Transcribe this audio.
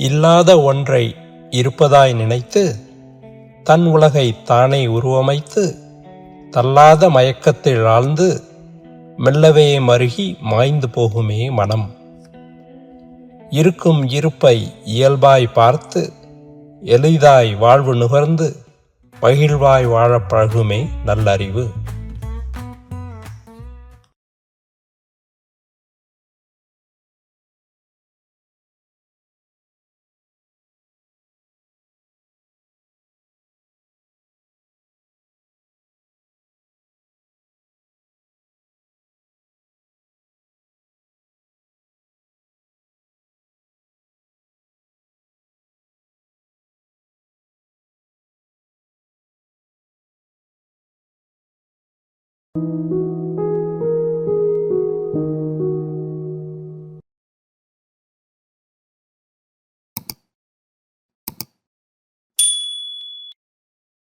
இல்லாத ஒன்றை இருப்பதாய் நினைத்து தன் உலகை தானே உருவமைத்து தள்ளாத மயக்கத்தில் ஆழ்ந்து மெல்லவே மருகி மாய்ந்து போகுமே மனம். இருக்கும் இருப்பை இயல்பாய் பார்த்து எளிதாய் வாழ்வு நுகர்ந்து மகிழ்வாய் வாழப் பழகுமே நல்லறிவு.